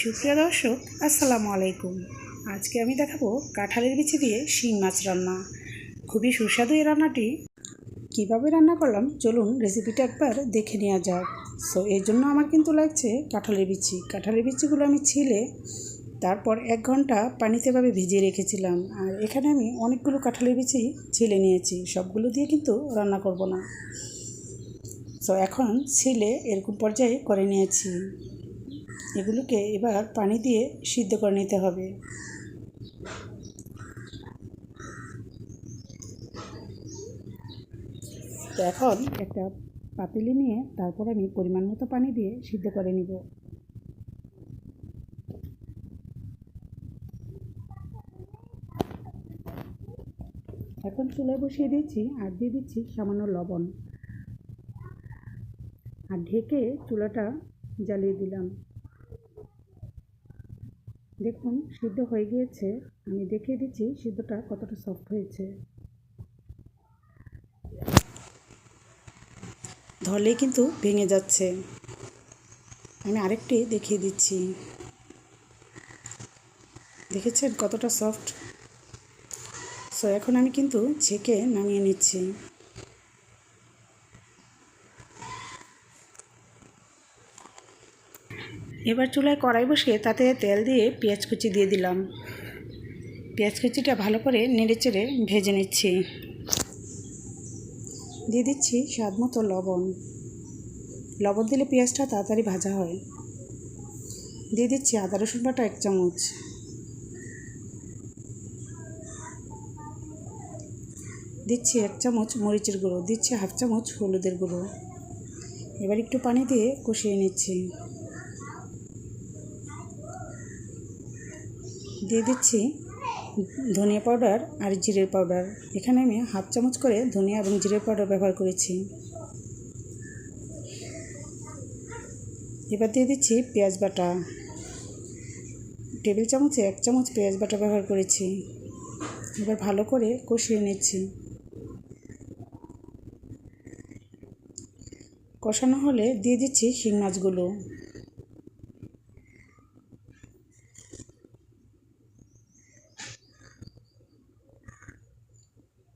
সুপ্রিয় দর্শক, আসসালামু আলাইকুম। আজকে আমি দেখাবো কাঁঠালের বিচি দিয়ে শিং মাছ রান্না। খুবই সুস্বাদু এই রান্নাটি। কীভাবে রান্না করলাম? চলুন রেসিপিটা একবার দেখে নেওয়া যাক। সো এর জন্য আমার কিন্তু লাগছে কাঁঠালের বিচি। কাঁঠালের বিচিগুলো আমি ছিলে, তারপর এক ঘণ্টা পানিতে ভাবে ভিজিয়ে রেখেছিলাম। আর এখানে আমি অনেকগুলো কাঁঠালের বিচি ছিলে নিয়েছি। সবগুলো দিয়ে কিন্তু রান্না করব না। সো এখন ছিলে এরকম পর্যায়ে করে নিয়েছি। এগুলোকে এবার পানি দিয়ে সিদ্ধ করে নিতে হবে। তো এখন একটা পাতিলি নিয়ে তারপর আমি পরিমাণ মতো পানি দিয়ে সিদ্ধ করে নিব। এখন চুলায় বসিয়ে দিচ্ছি আর দিয়ে দিচ্ছি সামান্য লবণ। আর ঢেকে চুলাটা জ্বালিয়ে দিলাম। দেখুন, সিদ্ধ হয়ে গিয়েছে। আমি দেখিয়ে দিচ্ছি সিদ্ধটা কতটা সফট হয়েছে। ধরলেই কিন্তু ভেঙে যাচ্ছে। আমি আরেকটি দেখিয়ে দিচ্ছি। দেখেছেন কতটা সফট সো এখন আমি কিন্তু ছেঁকে নামিয়ে নিচ্ছি। এবার চুলায় কড়াই বসিয়ে তাতে তেল দিয়ে পেঁয়াজ কুচি দিয়ে দিলাম। পেঁয়াজ কুচিটা ভালো করে নেড়ে চেড়ে ভেজে নিচ্ছি। দিয়ে দিচ্ছি স্বাদ মতো লবণ। লবণ দিলে পেঁয়াজটা তাড়াতাড়ি ভাজা হয়। দিয়ে দিচ্ছি আদা রসুন বাটা এক চামচ। দিচ্ছি এক চামচ মরিচের গুঁড়ো, দিচ্ছি হাফ চামচ হলুদের গুঁড়ো। এবার একটু পানি দিয়ে কষিয়ে নিচ্ছি। দিয়ে দিচ্ছি ধনিয়া পাউডার আর জিরের পাউডার। এখানে আমি হাফ চামচ করে ধনিয়া এবং জিরের পাউডার ব্যবহার করেছি। এবার দিয়ে দিচ্ছি পেঁয়াজ বাটা। টেবিল চামচে এক চামচ পেঁয়াজ বাটা ব্যবহার করেছি। এবার ভালো করে কষিয়ে নিচ্ছি। কষানো হলে দিয়ে দিচ্ছি শিং মাছগুলো।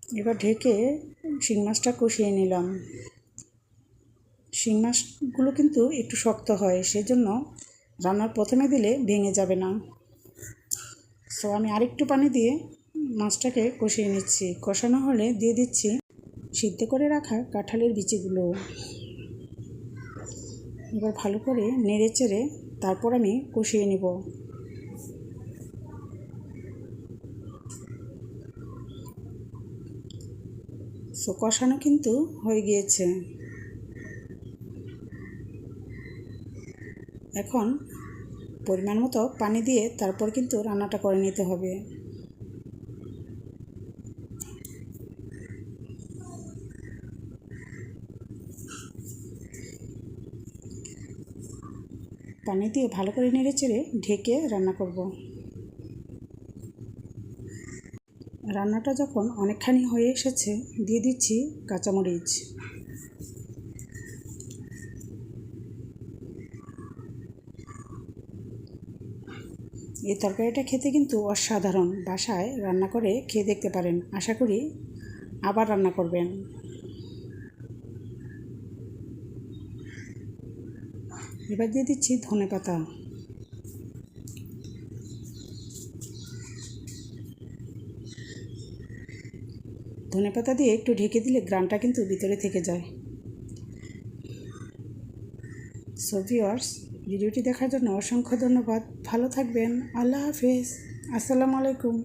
এবার ঢেকে শিং মাছটা কষিয়ে নিলাম। শিং মাছগুলো কিন্তু একটু শক্ত হয়, সেজন্য রান্নার প্রথমে দিলে ভেঙে যাবে না। সো আমি আরেকটু পানি দিয়ে মাছটাকে কষিয়ে নিচ্ছি। কষানো হলে দিয়ে দিচ্ছি সিদ্ধ করে রাখা কাঁঠালের বিচিগুলো। এবার ভালো করে নেড়ে চেড়ে তারপর আমি কষিয়ে নিব। সো কষানো কিন্তু হয়ে গিয়েছে। এখন পরিমাণ মতো পানি দিয়ে তারপর কিন্তু রান্নাটা করে নিতে হবে। পানি দিয়ে ভালো করে নেড়ে চেড়ে ঢেকে রান্না করব। রান্নাটা যখন অনেকখানি হয়ে এসেছে, দিয়ে দিচ্ছি কাঁচামরিচ। এই তরকারিটা খেতে কিন্তু অসাধারণ। বাসায় রান্না করে খেয়ে দেখতে পারেন। আশা করি আবার রান্না করবেন। এবার দিয়ে দিচ্ছি ধনে পাতা ধনে পাতা দিয়ে একটু ঢেকে দিলে গ্রানটা কিন্তু ভিতরে থেকে যায়। সো ভিওয়ার্স ভিডিওটি দেখার জন্য অসংখ্য ধন্যবাদ। ভালো থাকবেন। আল্লাহ হাফিজ। আসসালামু আলাইকুম।